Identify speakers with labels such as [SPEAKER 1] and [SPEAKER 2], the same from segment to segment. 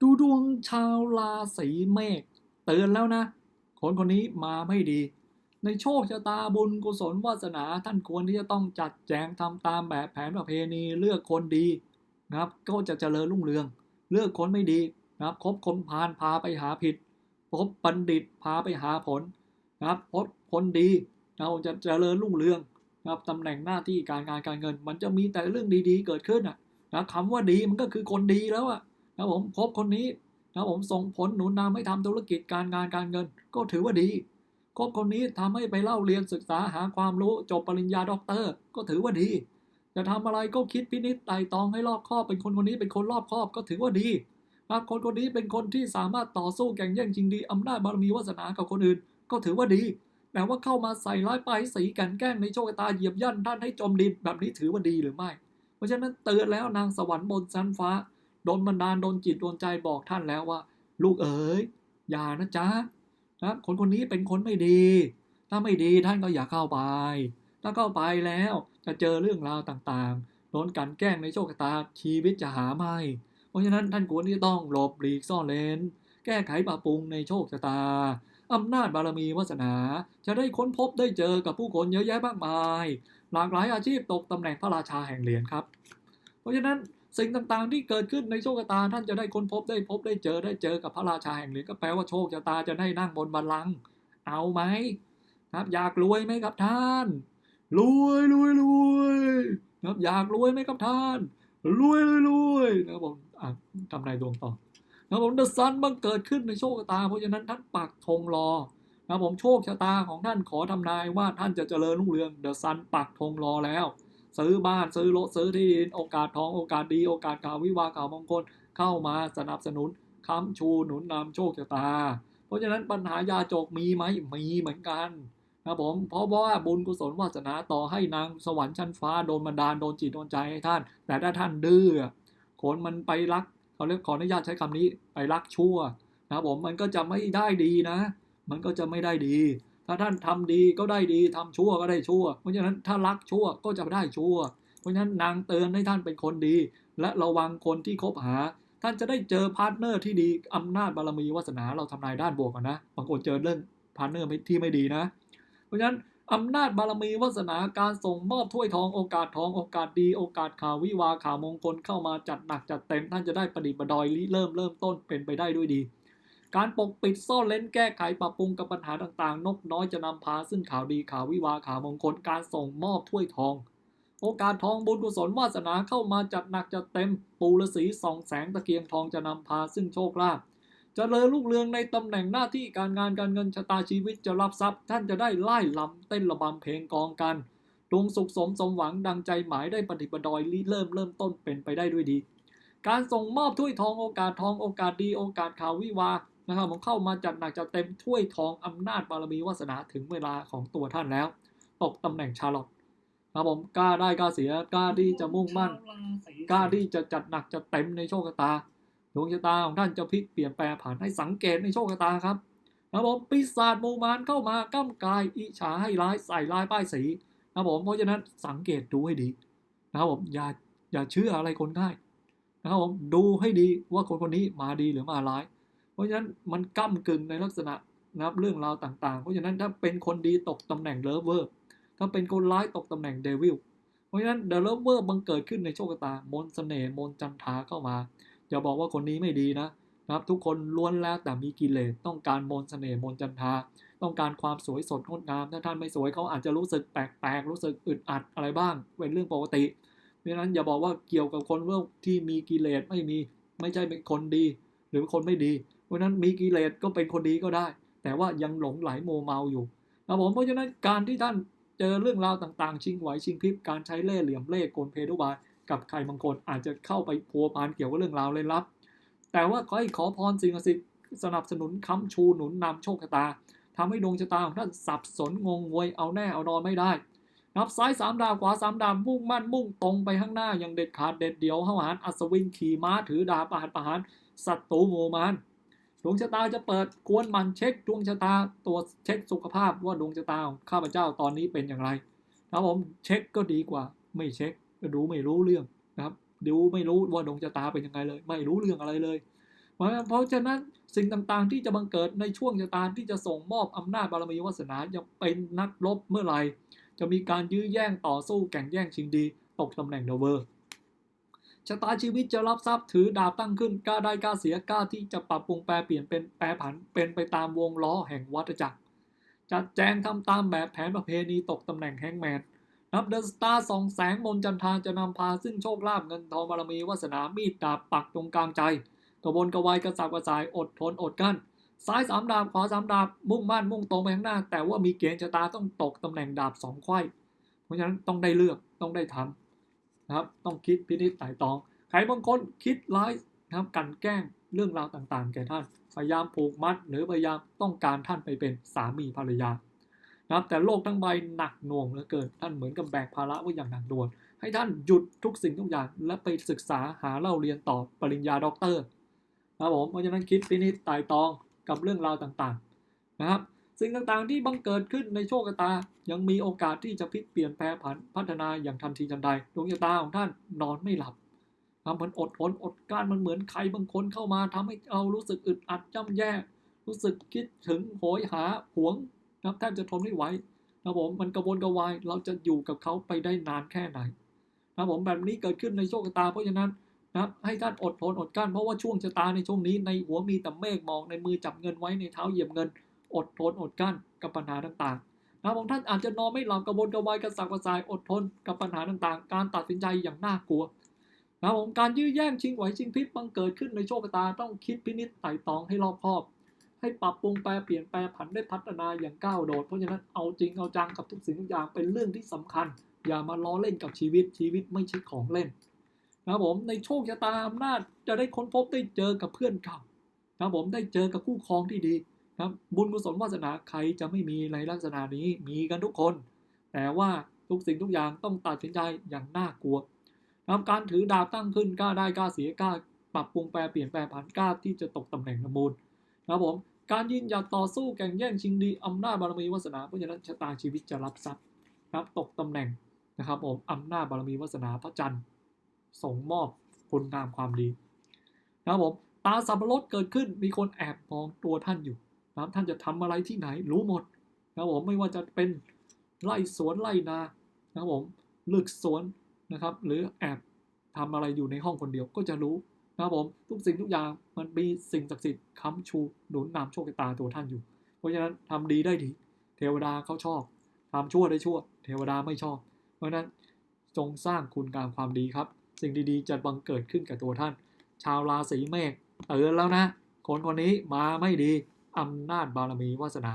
[SPEAKER 1] ดูดวงชาวราศีเมษเตือนแล้วนะ คนคนนี้มาไม่ดี ในโชคชะตาบุญกุศลวาสนาท่านควรที่จะต้องจัดแจงทำตามแบบแผนประเพณีเลือกคนดีนะครับ ก็จะเจริญรุ่งเรือง เลือกคนไม่ดีนะครับคบคนพาลพาไปหาผิดพบบัณฑิตพาไปหาผลนะครับพบคนดีเราจะเจริญรุ่งเรืองนะครับตำแหน่งหน้าที่การงานการเงิน มันจะมีแต่เรื่องดีๆ เกิดขึ้นอะนะคำว่าดีมันก็คือคนดีแล้วอะ นะผมพบคนนี้นะผมส่งผลหนุนนำให้ทำธุรกิจการงานการเงิน ก็ถือว่าดีคบคนนี้ทำให้ไปเล่าเรียนศึกษาหาความรู้จบปริญญาด็อกเตอร์ ก็ถือว่าดีจะทำอะไรก็คิดพินิจไต่ตรองให้รอบคอบเป็นคนคนนี้เป็นคนรอบคอบก็ถือว่าดีนะคนคนนี้เป็นคนที่สามารถต่อสู้แข่งแย่งจริงดีอำนาจบารมีวาสนากับคนอื่น ก็ถือว่าดี แต่ว่าเข้ามาใส่ร้ายป้ายสีกันแกล้งในโชคตาเหยียบย่ำท่านให้จมดินแบบนี้ถือว่าดีหรือไม่ เพราะฉะนั้นเตือนแล้วนางสวรรค์บนชั้นฟ้า โดนบันดาลโดนจิตโดนใจบอกท่านแล้วว่า ลูกเอ๋ยอย่านะจ๊ะนะคนคนนี้เป็นคนไม่ดี ถ้าไม่ดีท่านก็อย่าเข้าไป ถ้าเข้าไปแล้วจะเจอเรื่องราวต่างๆโดนกันแกล้งในโชคชะตาชีวิตจะหาไม่ เพราะฉะนั้นท่านควรที่จะต้องหลบหลีกซ่อนเลนแก้ไขปรับปรุงในโชคชะตาอำนาจบารมีวาสนา จะได้ค้นพบได้เจอกับผู้คนเยอะแยะมากมาย หลากหลายอาชีพตกตำแหน่งพระราชาแห่งเหรียญครับ เพราะฉะนั้น สิ่งต่างๆ ที่เกิดขึ้นในโชคชะตาท่านจะได้ค้นพบได้พบได้เจอได้เจอกับพระราชาแห่งเหรียญก็แปลว่าโชคชะตาจะได้นั่งบนบัลลังก์เอาไหมครับอยากรวยไหมครับท่านรวยรวยรวยครับอยากรวยไหมครับท่านรวยรวยรวยนะครับผมอะทำนายดวงต่อนะครับผมเดอะซันบังเกิดขึ้นในโชคชะตา เพราะฉะนั้นท่านปักธงรอนะครับผมโชคชะตาของท่านขอทำนายว่าท่านจะเจริญรุ่งเรืองเดอะซันปักธงรอแล้ว ซื้อบ้านซื้อรถซื้อที่ดินโอกาสทองโอกาสดีโอกาสข่าววิวาข่าวมงคลเข้ามาสนับสนุนค้ำชูหนุนนำโชคชะตา เพราะฉะนั้นปัญหายาจกมีไหมมีเหมือนกันนะผมเพราะว่าบุญกุศลวาสนาต่อให้นางสวรรค์ชั้นฟ้าโดนบันดาลโดนจิตโดนใจให้ท่าน แต่ถ้าท่านดื้อคนมันไปรักเขาเรียกขออนุญาตใช้คำนี้ไปรักชั่วนะผมมันก็จะไม่ได้ดีนะ มันก็จะไม่ได้ดี ถ้าท่านทำดีก็ได้ดีทำชั่วก็ได้ชั่ว เพราะฉะนั้นถ้ารักชั่วก็จะได้ชั่ว เพราะฉะนั้นนางเตือนให้ท่านเป็นคนดี และระวังคนที่คบหา ท่านจะได้เจอพาร์ทเนอร์ที่ดีอำนาจบารมีวาสนาเราทำนายด้านบวกนนะบางคนเจอเรื่องพาร์ทเนอร์ที่ไม่ดีนะ เพราะฉะนั้นอำนาจบารมีวาสนาการส่งมอบถ้วยทองโอกาสทองโอกาสดีโอกาสข่าววิวาข่าวมงคลเข้ามาจัดหนักจัดเต็มท่านจะได้ประดิษฐ์ประดอยริเริ่มเริ่มต้นเป็นไปได้ด้วยดี การปกปิดซ่อนเล้นแก้ไขปรับปรุงกับปัญหาต่างๆ นกน้อยจะนำพาซึ่งข่าวดีข่าววิวาข่าวมงคลการส่งมอบถ้วยทอง โอกาสทองบุญกุศลวาสนาเข้ามาจัดหนักจัดเต็ม ปูฤาษีส่องแสงตะเกียงทองจะนำพาซึ่งโชคลาภเจริญรุ่งเรืองในตำแหน่งหน้าที่การงานการเงินชะตาชีวิตจะรับทรัพย์ ท่านจะได้ไล่ลำเต้นระบำเพลงกองกันดวงสุขสมสมหวังดังใจหมายได้ปฏิบัติดอยเริ่มเริ่มต้นเป็นไปได้ด้วยดี การส่งมอบถ้วยทองโอกาสทองโอกาสดีโอกาสข่าววิวา นะครับผมเข้ามาจัดหนักจัดเต็มถ้วยทองอำนาจบารมีวาสนาถึงเวลาของตัวท่านแล้ว ตกตำแหน่งชาลอตครับผมกล้าได้กล้าเสียกล้าที่จะมุ่งมั่นกล้าที่จะจัดหนักจัดเต็มในโชคชะตาดวงชะตาของท่านจะพลิกเปลี่ยนแปลงผ่านให้สังเกตในโชคชะตาครับนะครับผมปีศาจมูมานเข้ามาก้ำกายอิจฉาให้ร้ายใส่ร้ายป้ายสีนะครับผมเพราะฉะนั้นสังเกตดูให้ดีนะครับผมอย่าอย่าเชื่ออะไรคนง่ายนะครับผมดูให้ดีว่าคนคนนี้มาดีหรือมาร้าย เพราะฉะนั้นมันก้ากึ่งในลักษณะนะครับเรื่องราวต่างๆ เพราะฉะนั้นถ้าเป็นคนดีตกตำแหน่งเลเวอร์ถ้าเป็นคนร้ายตกตำแหน่งเดวิลเพราะฉะนั้นเดลเวอร์บังเกิดขึ้นในโชคตามนต์เสน่ห์มนจันทาเข้ามาอย่าบอกว่าคนนี้ไม่ดีนะนะครับ ทุกคนล้วนแล้วแต่มีกิเลสต้องการมนต์เสน่ห์มนจันทา ต้องการความสวยสดงดงาม ถ้าท่านไม่สวยเขาอาจจะรู้สึกแปลกๆรู้สึกอึดอัดอะไรบ้าง เป็นเรื่องปกติเพราะฉะนั้นอย่าบอกว่าเกี่ยวกับคนเรื่องที่มีกิเลสไม่มีไม่ใช่เป็นคนดี หรือคนไม่ดี เพราะนั้นมีกิเลสก็เป็นคนดีก็ได้ แต่ว่ายังหลงไหลโมเมาอยู่นะผมเพราะฉะนั้นการที่ท่านเจอเรื่องราวต่างๆ ชิงไหวชิงพริบการใช้เล่ห์เหลี่ยมเล่ห์กลเพทุบายกับใครบางคนอาจจะเข้าไปพัวพันเกี่ยวกับเรื่องราวเลยลับ แต่ว่าขอให้ขอพรสิ่งศักดิ์สิทธิ์สนับสนุนค้ำชูหนุนนำโชคชะตาทำให้ดวงชะตาของท่านสับสนงงงวยเอาแน่เอานอนไม่ได้นับซ้ายสามดาวขวาสามดาวมุ่งมั่นมุ่งตรงไปข้างหน้าอย่างเด็ดขาดเด็ดเดี่ยวห้าหารอัศวินขี่ม้าถือดาบประหารประหารศัตรูโมมาน ดวงชะตาจะเปิดกวนมันเช็คดวงชะตาตัวเช็คสุขภาพว่าดวงชะตาของข้าพเจ้าตอนนี้เป็นอย่างไรนะครับผมเช็คก็ดีกว่า ไม่เช็คก็ดูไม่รู้เรื่องนะครับดูไม่รู้ว่าดวงชะตาเป็นยังไงเลย ไม่รู้เรื่องอะไรเลย เพราะฉะนั้นสิ่งต่างๆที่จะบังเกิดในช่วงชะตาที่จะส่งมอบอำนาจบารมีวาสนาจะเป็นนักรบเมื่อไหร่จะมีการยื้อแย่งต่อสู้แข่งแย่งชิงดี ตกตำแหน่งเดอะเวอร์ ชะตาชีวิตจะรับทรัพย์ถือดาบตั้งขึ้นกล้าได้กล้าเสียกล้าที่จะปรับปรุงแปลเปลี่ยนเป็นแปรผันเป็นไปตามวงล้อแห่งวัฏจักรจัดแจงทำตามแบบแผนประเพณีตกตำแหน่งแฮงแมนนับเดอะสตาร์สองแสงมนจันทาจะนำพาซึ่งโชคลาภเงินทองบารมีวาสนามีดดาบปักตรงกลางใจ กระวนกระวายกระสับกระสายอดทนอดกั้นซ้ายสามดาบขวาสามดาบมุ่งมั่นมุ่งตรงไปข้างหน้า แต่ว่ามีเกณฑ์ชะตาต้องตกตำแหน่งดาบสองไขว้เพราะฉะนั้นต้องได้เลือกต้องได้ทำ นะครับ ต้องคิดพินิจไต่ตอง ใครบางคนคิดร้ายนะครับกันแกล้งเรื่องราวต่างๆ แก่ท่าน พยายามผูกมัด หรือพยายามต้องการท่านไปเป็นสามีภรรยานะครับแต่โลกทั้งใบหนักหน่วงเหลือเกินท่านเหมือนกับแบกภาระไว้อย่างหนักหน่วงให้ท่านหยุดทุกสิ่งทุกอย่าง และไปศึกษาหาเล่าเรียนต่อปริญญาด็อกเตอร์นะครับผมเพราะฉะนั้นคิดพินิจไต่ตองกับเรื่องราวต่างๆนะครับ สิ่งต่างๆที่บังเกิดขึ้นในโชคชะตา ยังมีโอกาสที่จะพลิกเปลี่ยนแปรผันพัฒนาอย่างทันทีทันใดดวงชะตาของท่านนอนไม่หลับทำมันอดทนอดกลั้นมันเหมือนใครบางคนเข้ามาทำให้เรารู้สึกอึดอัดย่ำแย่ รู้สึกคิดถึงโหยหาหวงนะแทบจะทนไม่ไหวนะผมมันกระวนกระวายเราจะอยู่กับเขาไปได้นานแค่ไหนนะผมแบบนี้เกิดขึ้นในโชคชะตาเพราะฉะนั้นนะให้ท่านอดทนอดกลั้นเพราะว่าช่วงชะตาในช่วงนี้ในหัวมีแต่เมฆหมอกในมือจับเงินไว้ในเท้าเหยียบเงิน อดทนอดกลั้นกับปัญหาต่างๆนะผมท่านอาจจะนอนไม่หลับกระวนกระวายกระสับกระส่ายอดทนกับปัญหาต่างๆ การตัดสินใจอย่างน่ากลัวนะผมการยื้อแย่งชิงไหวชิงพริบบังเกิดขึ้นในโชคชะตาต้องคิดพินิจไต่ตองให้รอบคอบ ให้ปรับปรุงแปลเปลี่ยนแปลผันได้พัฒนาอย่างก้าวโดด เพราะฉะนั้นเอาจริงเอาจังกับทุกสิ่งทุกอย่างเป็นเรื่องที่สำคัญ อย่ามาล้อเล่นกับชีวิตชีวิตไม่ใช่ของเล่นนะครับผมในโชคชะตาอำนาจจะได้ค้นพบได้เจอกับเพื่อนเก่านะครับผมได้เจอกับคู่ครองที่ดี ครับบุญกุศลวาสนาใครจะไม่มีในลักษณะนี้มีกันทุกคน แต่ว่าทุกสิ่งทุกอย่างต้องตัดสินใจอย่างน่ากลัวนะครับการถือดาบตั้งขึ้นกล้าได้กล้าเสียกล้าปรับปรุงแปลเปลี่ยนแปลผันกล้าที่จะตกตำแหน่งละมูลนะครับผมการยืนหยัดต่อสู้แข่งแย่งชิงดีอำนาจบารมีวาสนาเพราะฉะนั้นชะตาชีวิตจะรับทรัพย์ครับตกตำแหน่งนะครับผมอำนาจบารมีวาสนาพระจันทร์ส่งมอบคุณงามความดีนะครับผมตาสับปะรดเกิดขึ้นมีคนแอบมองตัวท่านอยู่ นะครับท่านจะทำอะไรที่ไหน รู้หมดนะครับผมไม่ว่าจะเป็นไล่สวนไล่นานะครับผมลึกสวนนะครับ หรือแอบทำอะไรอยู่ในห้องคนเดียวก็จะรู้นะครับผมทุกสิ่งทุกอย่างมันมีสิ่งศักดิ์สิทธิ์ค้ำชูหนุนนำโชคชะตาตัวท่านอยู่ เพราะฉะนั้นทำดีได้ดีเทวดาเขาชอบทำชั่วได้ชั่ว เทวดาไม่ชอบ เพราะฉะนั้นจงสร้างคุณงามความดีครับ สิ่งดีๆจะบังเกิดขึ้นกับตัวท่าน ชาวราศีเมษเตือแล้วนะคนคนนี้มาไม่ดี อำนาจบารมีวาสนา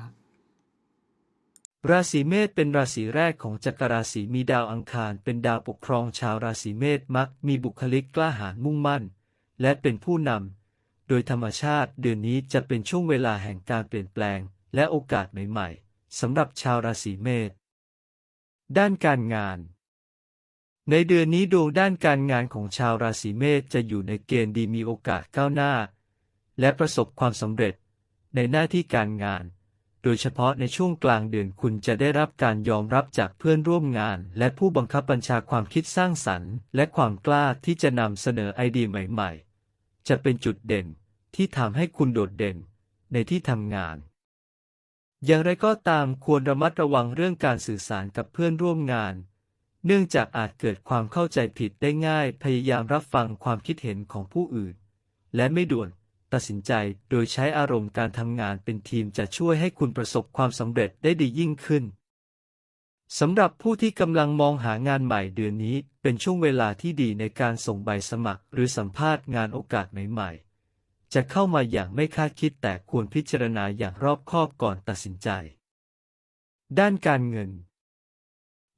[SPEAKER 2] ราศีเมษเป็นราศีแรกของจักรราศีมีดาวอังคาร เป็นดาวปกครองชาวราศีเมษมักมีบุคลิกกล้าหาญมุ่งมั่น และเป็นผู้นำโดยธรรมชาติเดือนนี้จะเป็นช่วงเวลาแห่งการเปลี่ยนแปลง และโอกาสใหม่ๆสำหรับชาวราศีเมษด้านการงานในเดือนนี้ดวงด้านการงานของชาวราศีเมษจะอยู่ในเกณฑ์ดีมีโอกาสก้าวหน้า และประสบความสำเร็จ ในหน้าที่การงาน โดยเฉพาะในช่วงกลางเดือนคุณจะได้รับการยอมรับจากเพื่อนร่วมงาน และผู้บังคับบัญชาความคิดสร้างสรรค์ และความกล้าที่จะนำเสนอไอเดียใหม่ๆ จะเป็นจุดเด่นที่ทำให้คุณโดดเด่นในที่ทำงาน อย่างไรก็ตามควรระมัดระวังเรื่องการสื่อสารกับเพื่อนร่วมงาน เนื่องจากอาจเกิดความเข้าใจผิดได้ง่าย พยายามรับฟังความคิดเห็นของผู้อื่น และไม่ด่วน ตัดสินใจโดยใช้อารมณ์การทำงานเป็นทีมจะช่วยให้คุณประสบความสำเร็จได้ดียิ่งขึ้นสำหรับผู้ที่กำลังมองหางานใหม่เดือนนี้เป็นช่วงเวลาที่ดีในการส่งใบสมัครหรือสัมภาษณ์งานโอกาสใหม่ๆ จะเข้ามาอย่างไม่คาดคิดแต่ควรพิจารณาอย่างรอบคอบก่อนตัดสินใจ ด้านการเงิน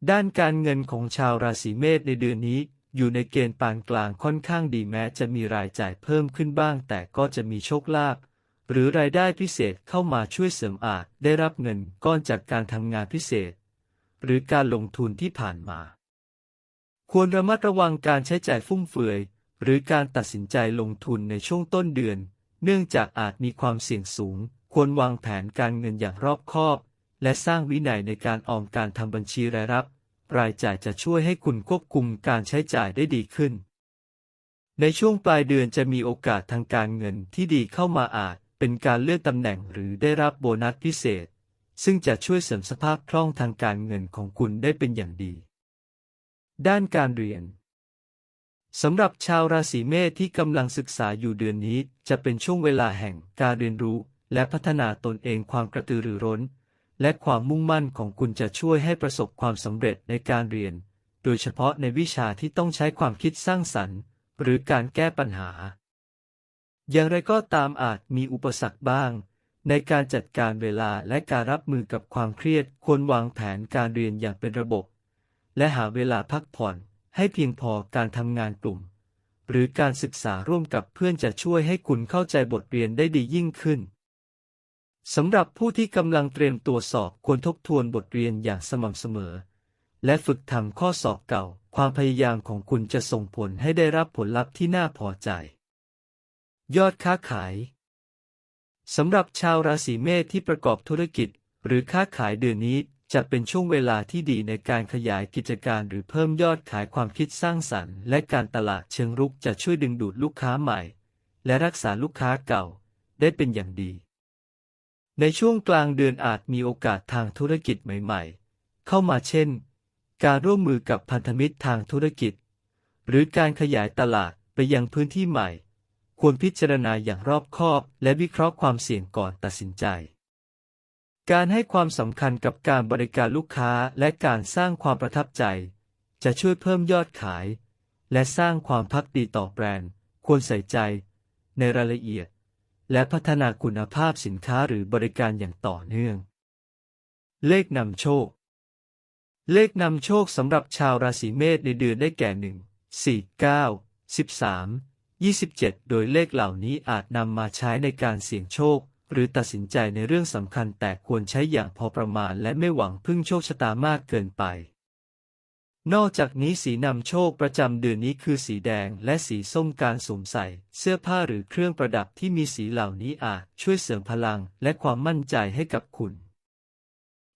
[SPEAKER 2] ด้านการเงินของชาวราศีเมษในเดือนนี้ อยู่ในเกณฑ์ปานกลางค่อนข้างดีแม้จะมีรายจ่ายเพิ่มขึ้นบ้าง แต่ก็จะมีโชคลาภหรือรายได้พิเศษเข้ามาช่วยเสริมอาจได้รับเงินก้อนจากการทำงานพิเศษ หรือการลงทุนที่ผ่านมา ควรระมัดระวังการใช้จ่ายฟุ่มเฟือย หรือการตัดสินใจลงทุนในช่วงต้นเดือน เนื่องจากอาจมีความเสี่ยงสูง ควรวางแผนการเงินอย่างรอบคอบ และสร้างวินัยในการออมการทำบัญชีรายรับ รายจ่ายจะช่วยให้คุณควบคุมการใช้จ่ายได้ดีขึ้น ในช่วงปลายเดือนจะมีโอกาสทางการเงินที่ดีเข้ามาอาจ เป็นการเลื่อนตำแหน่งหรือได้รับโบนัสพิเศษ ซึ่งจะช่วยเสริมสภาพคล่องทางการเงินของคุณได้เป็นอย่างดี ด้านการเรียนสำหรับชาวราศีเมษที่กำลังศึกษาอยู่เดือนนี้ จะเป็นช่วงเวลาแห่งการเรียนรู้และพัฒนาตนเองความกระตือรือร้น และความมุ่งมั่นของคุณจะช่วยให้ประสบความสำเร็จในการเรียน โดยเฉพาะในวิชาที่ต้องใช้ความคิดสร้างสรรค์ หรือการแก้ปัญหา อย่างไรก็ตามอาจมีอุปสรรคบ้าง ในการจัดการเวลาและการรับมือกับความเครียดควรวางแผนการเรียนอย่างเป็นระบบ และหาเวลาพักผ่อนให้เพียงพอการทำงานกลุ่ม หรือการศึกษาร่วมกับเพื่อนจะช่วยให้คุณเข้าใจบทเรียนได้ดียิ่งขึ้น สำหรับผู้ที่กำลังเตรียมตัวสอบควรทบทวนบทเรียนอย่างสม่ำเสมอ และฝึกทำข้อสอบเก่า ความพยายามของคุณจะส่งผลให้ได้รับผลลัพธ์ที่น่าพอใจ ยอดค้าขาย สำหรับชาวราศีเมษที่ประกอบธุรกิจ หรือค้าขายเดือนนี้จะเป็นช่วงเวลาที่ดีในการขยายกิจการหรือเพิ่มยอดขายความคิดสร้างสรรค์ และการตลาดเชิงรุกจะช่วยดึงดูดลูกค้าใหม่ และรักษาลูกค้าเก่า ได้เป็นอย่างดี ในช่วงกลางเดือนอาจมีโอกาสทางธุรกิจใหม่ ๆ เข้ามาเช่น การร่วมมือกับพันธมิตรทางธุรกิจ หรือการขยายตลาดไปยังพื้นที่ใหม่ ควรพิจารณาอย่างรอบคอบและวิเคราะห์ความเสี่ยงก่อนตัดสินใจ การให้ความสำคัญกับการบริการลูกค้าและการสร้างความประทับใจ จะช่วยเพิ่มยอดขาย และสร้างความพักดีต่อแบรนด์ ควรใส่ใจ ในรายละเอียด และพัฒนาคุณภาพสินค้าหรือบริการอย่างต่อเนื่อง เลขนำโชค เลขนำโชคสำหรับชาวราศีเมษในเดือนได้แก่1 4 9 13 27โดยเลขเหล่านี้อาจนำมาใช้ในการเสี่ยงโชค หรือตัดสินใจในเรื่องสำคัญแต่ควรใช้อย่างพอประมาณและไม่หวังพึ่งโชคชะตามากเกินไป นอกจากนี้สีนำโชคประจำเดือนนี้คือสีแดงและสีส้มการสวมใส่ เสื้อผ้าหรือเครื่องประดับที่มีสีเหล่านี้อาจช่วยเสริมพลังและความมั่นใจให้กับคุณ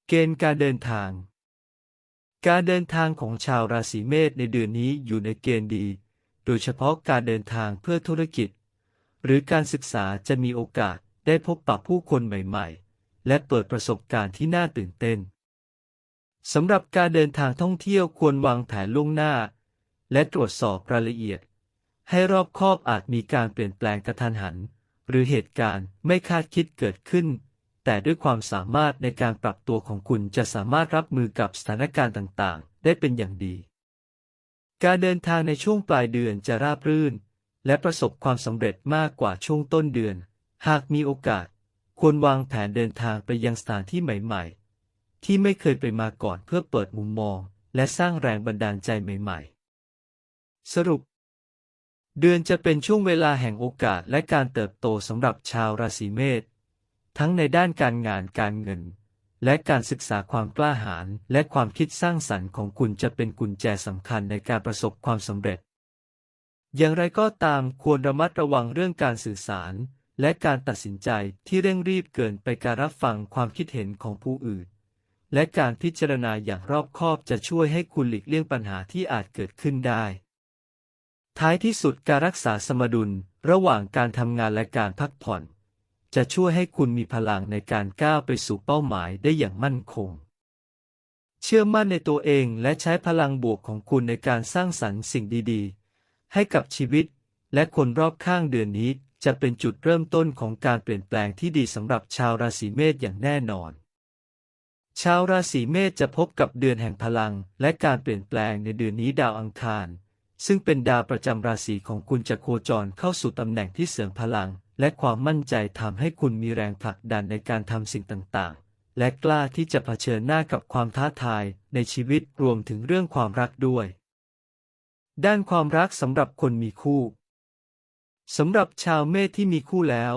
[SPEAKER 2] เกณฑ์การเดินทาง การเดินทางของชาวราศีเมษในเดือนนี้อยู่ในเกณฑ์ดี โดยเฉพาะการเดินทางเพื่อธุรกิจ หรือการศึกษาจะมีโอกาสได้พบปะผู้คนใหม่ ๆ และเปิดประสบการณ์ที่น่าตื่นเต้น สำหรับการเดินทางท่องเที่ยวควรวางแผนล่วงหน้า และตรวจสอบรายละเอียด ให้รอบคอบอาจมีการเปลี่ยนแปลงกระทันหัน หรือเหตุการณ์ไม่คาดคิดเกิดขึ้น แต่ด้วยความสามารถในการปรับตัวของคุณจะสามารถรับมือกับสถานการณ์ต่างๆ ได้เป็นอย่างดี การเดินทางในช่วงปลายเดือนจะราบรื่น และประสบความสำเร็จมากกว่าช่วงต้นเดือน หากมีโอกาส ควรวางแผนเดินทางไปยังสถานที่ใหม่ๆ ที่ไม่เคยไปมาก่อนเพื่อเปิดมุมมอง และสร้างแรงบันดาลใจใหม่ ๆ สรุป เดือนจะเป็นช่วงเวลาแห่งโอกาสและการเติบโตสำหรับชาวราศีเมษทั้งในด้านการงานการเงิน และการศึกษาความกล้าหาญและความคิดสร้างสรรค์ของคุณจะเป็นกุญแจสำคัญในการประสบความสำเร็จ อย่างไรก็ตามควรระมัดระวังเรื่องการสื่อสาร และการตัดสินใจที่เร่งรีบเกินไปการรับฟังความคิดเห็นของผู้อื่น และการพิจารณาอย่างรอบคอบจะช่วยให้คุณหลีกเลี่ยงปัญหาที่อาจเกิดขึ้นได้ ท้ายที่สุดการรักษาสมดุลระหว่างการทำงานและการพักผ่อน จะช่วยให้คุณมีพลังในการก้าวไปสู่เป้าหมายได้อย่างมั่นคง เชื่อมั่นในตัวเองและใช้พลังบวกของคุณในการสร้างสรรค์สิ่งดีๆ ให้กับชีวิต และคนรอบข้างเดือนนี้จะเป็นจุดเริ่มต้นของการเปลี่ยนแปลงที่ดีสำหรับชาวราศีเมษอย่างแน่นอน ชาวราศีเมษจะพบกับเดือนแห่งพลัง และการเปลี่ยนแปลงในเดือนนี้ดาวอังคาร ซึ่งเป็นดาวประจำราศีของคุณจะโคจรเข้าสู่ตำแหน่งที่เสริมพลัง และความมั่นใจทำให้คุณมีแรงผลักดันในการทำสิ่งต่างๆ และกล้าที่จะเผชิญหน้ากับความท้าทายในชีวิตรวมถึงเรื่องความรักด้วย ด้านความรักสำหรับคนมีคู่สำหรับชาวเมษที่มีคู่แล้ว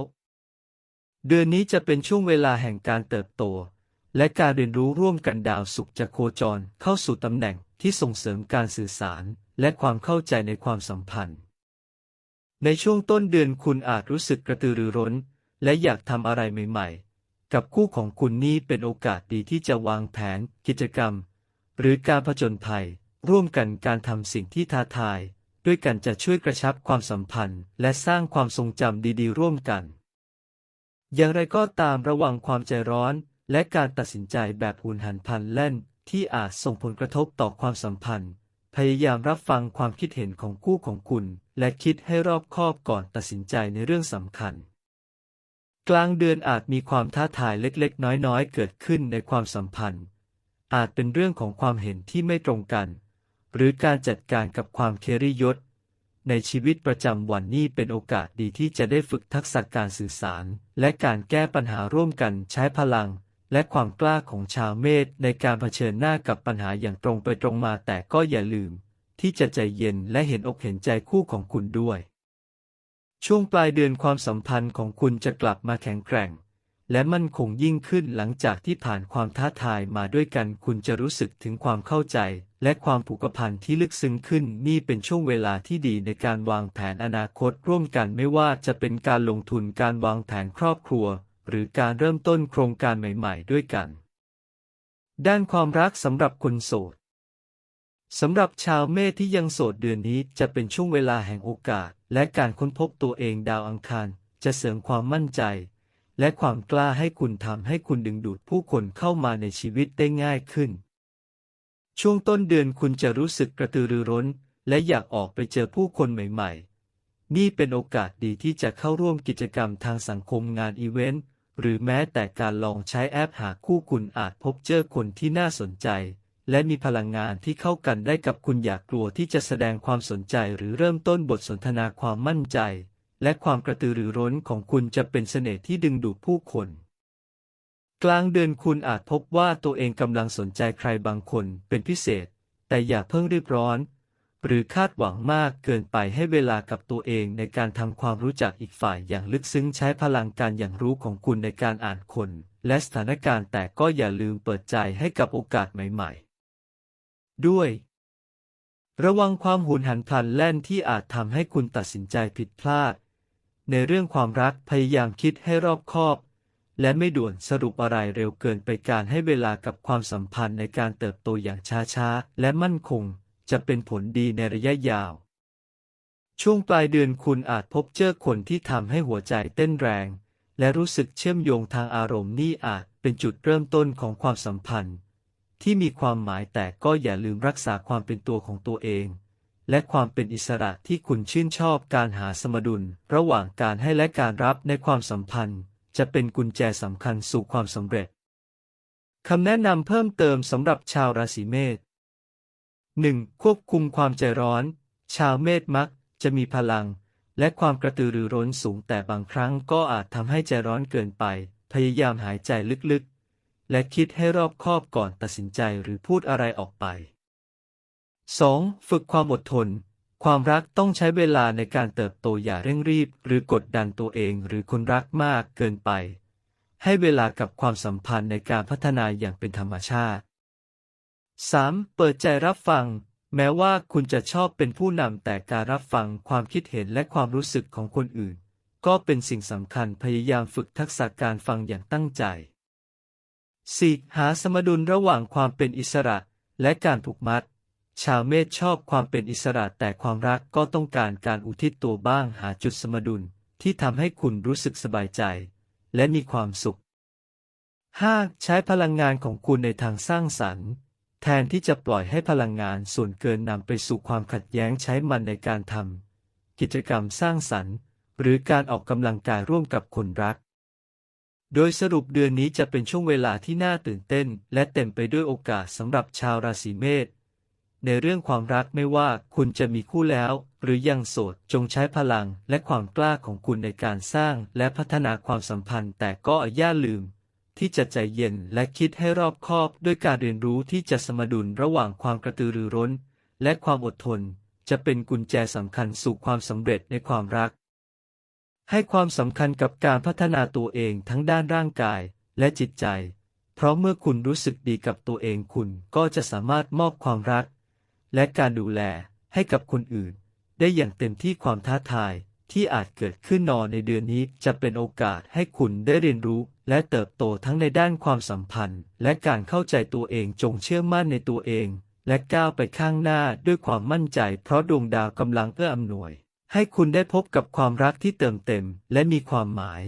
[SPEAKER 2] เดือนนี้จะเป็นช่วงเวลาแห่งการเติบโต และการเรียนรู้ร่วมกันดาวสุขจะโคจรเข้าสู่ตำแหน่งที่ส่งเสริมการสื่อสาร และความเข้าใจในความสัมพันธ์ ในช่วงต้นเดือนคุณอาจรู้สึกกระตือรือร้น และอยากทำอะไรใหม่ ๆ กับคู่ของคุณนี้เป็นโอกาสดีที่จะวางแผน กิจกรรม หรือการผจญภัย ร่วมกันการทำสิ่งที่ท้าทาย ด้วยกันจะช่วยกระชับความสัมพันธ์ และสร้างความทรงจำดีๆ ร่วมกัน อย่างไรก็ตามระวังความใจร้อน และการตัดสินใจแบบหุนหันพันแล่น ที่อาจส่งผลกระทบต่อความสัมพันธ์ พยายามรับฟังความคิดเห็นของคู่ของคุณ และคิดให้รอบคอบก่อนตัดสินใจในเรื่องสำคัญ กลางเดือนอาจมีความท้าทายเล็กๆ น้อยๆ เกิดขึ้นในความสัมพันธ์ อาจเป็นเรื่องของความเห็นที่ไม่ตรงกัน หรือการจัดการกับความเครียดในชีวิตประจำวันนี้เป็นโอกาสดีที่จะได้ฝึกทักษะการสื่อสาร และการแก้ปัญหาร่วมกันใช้พลัง และความกล้าของชาวเมษในการเผชิญหน้ากับปัญหาอย่างตรงไปตรงมาแต่ก็อย่าลืม ที่จะใจเย็นและเห็นอกเห็นใจคู่ของคุณด้วย ช่วงปลายเดือนความสัมพันธ์ของคุณจะกลับมาแข็งแกร่ง และมั่นคงยิ่งขึ้นหลังจากที่ผ่านความท้าทายมาด้วยกันคุณจะรู้สึกถึงความเข้าใจ และความผูกพันที่ลึกซึ้งขึ้นนี่เป็นช่วงเวลาที่ดีในการวางแผนอนาคตร่วมกันไม่ว่าจะเป็นการลงทุนการวางแผนครอบครัว หรือการเริ่มต้นโครงการใหม่ ๆ ด้วยกัน ด้านความรักสำหรับคนโสดสำหรับชาวเมษที่ยังโสดเดือนนี้จะเป็นช่วงเวลาแห่งโอกาส และการค้นพบตัวเองดาวอังคาร จะเสริมความมั่นใจ และความกล้าให้คุณทำให้คุณดึงดูดผู้คนเข้ามาในชีวิตได้ง่ายขึ้น ช่วงต้นเดือนคุณจะรู้สึกกระตือรือร้น และอยากออกไปเจอผู้คนใหม่ ๆ นี่เป็นโอกาสดีที่จะเข้าร่วมกิจกรรมทางสังคมงานอีเวนต์ หรือแม้แต่การลองใช้แอปหาคู่คุณอาจพบเจอคนที่น่าสนใจ และมีพลังงานที่เข้ากันได้กับคุณอยากกลัวที่จะแสดงความสนใจหรือเริ่มต้นบทสนทนาความมั่นใจ และความกระตือรือร้นของคุณจะเป็นเสน่ห์ที่ดึงดูดผู้คน กลางเดือนคุณอาจพบว่าตัวเองกำลังสนใจใครบางคนเป็นพิเศษ แต่อย่าเพิ่งรีบร้อน หรือคาดหวังมากเกินไปให้เวลากับตัวเองในการทำความรู้จักอีกฝ่ายอย่างลึกซึ้งใช้พลังการอย่างรู้ของคุณในการอ่านคน และสถานการณ์แต่ก็อย่าลืมเปิดใจให้กับโอกาสใหม่ๆ ด้วย ระวังความหุนหันพลันแล่นที่อาจทำให้คุณตัดสินใจผิดพลาด ในเรื่องความรักพยายามคิดให้รอบคอบ และไม่ด่วนสรุปอะไรเร็วเกินไปการให้เวลากับความสัมพันธ์ในการเติบโตอย่างช้าๆ และมั่นคง จะเป็นผลดีในระยะยาว ช่วงปลายเดือนคุณอาจพบเจอคนที่ทำให้หัวใจเต้นแรง และรู้สึกเชื่อมโยงทางอารมณ์นี่อาจเป็นจุดเริ่มต้นของความสัมพันธ์ ที่มีความหมายแต่ก็อย่าลืมรักษาความเป็นตัวของตัวเอง และความเป็นอิสระที่คุณชื่นชอบการหาสมดุล ระหว่างการให้และการรับในความสัมพันธ์ จะเป็นกุญแจสำคัญสู่ความสำเร็จคำแนะนำเพิ่มเติมสำหรับชาวราศีเมษ 1. ควบคุมความใจร้อน ชาวเมษมักจะมีพลัง และความกระตือรือร้นสูงแต่บางครั้งก็อาจทำให้ใจร้อนเกินไป พยายามหายใจลึกๆ และคิดให้รอบคอบก่อนตัดสินใจหรือพูดอะไรออกไป 2. ฝึกความอดทน ความรักต้องใช้เวลาในการเติบโตอย่าเร่งรีบ หรือกดดันตัวเองหรือคนรักมากเกินไป ให้เวลากับความสัมพันธ์ในการพัฒนาอย่างเป็นธรรมชาติ 3. เปิดใจรับฟัง แม้ว่าคุณจะชอบเป็นผู้นำแต่การรับฟังความคิดเห็นและความรู้สึกของคนอื่น ก็เป็นสิ่งสำคัญพยายามฝึกทักษะการฟังอย่างตั้งใจ 4. หาสมดุลระหว่างความเป็นอิสระ และการผูกมัด ชาวเมษชอบความเป็นอิสระแต่ความรักก็ต้องการการอุทิศตัวบ้างหาจุดสมดุลที่ทำให้คุณรู้สึกสบายใจ และมีความสุข 5. ใช้พลังงานของคุณในทางสร้างสรรค์ แทนที่จะปล่อยให้พลังงานส่วนเกินนำไปสู่ความขัดแย้งใช้มันในการทำกิจกรรมสร้างสรรค์ หรือการออกกำลังกายร่วมกับคนรัก โดยสรุปเดือนนี้จะเป็นช่วงเวลาที่น่าตื่นเต้น และเต็มไปด้วยโอกาสสำหรับชาวราศีเมษในเรื่องความรักไม่ว่าคุณจะมีคู่แล้ว หรือยังโสดจงใช้พลังและความกล้าของคุณในการสร้างและพัฒนาความสัมพันธ์แต่ก็อย่าลืม ที่จะใจเย็นและคิดให้รอบคอบด้วยการเรียนรู้ที่จะสมดุลระหว่างความกระตือรือร้น และความอดทน จะเป็นกุญแจสำคัญสู่ความสำเร็จในความรัก ให้ความสำคัญกับการพัฒนาตัวเองทั้งด้านร่างกายและจิตใจ เพราะเมื่อคุณรู้สึกดีกับตัวเองคุณก็จะสามารถมอบความรัก และการดูแลให้กับคนอื่น ได้อย่างเต็มที่ความท้าทาย ที่อาจเกิดขึ้นนอในเดือนนี้จะเป็นโอกาสให้คุณได้เรียนรู้และเติบโตทั้งในด้านความสัมพันธ์ และการเข้าใจตัวเองจงเชื่อมั่นในตัวเอง และก้าวไปข้างหน้าด้วยความมั่นใจ เพราะดวงดาวกำลังเอื้ออำนวย ให้คุณได้พบกับความรักที่เติมเต็มและมีความหมาย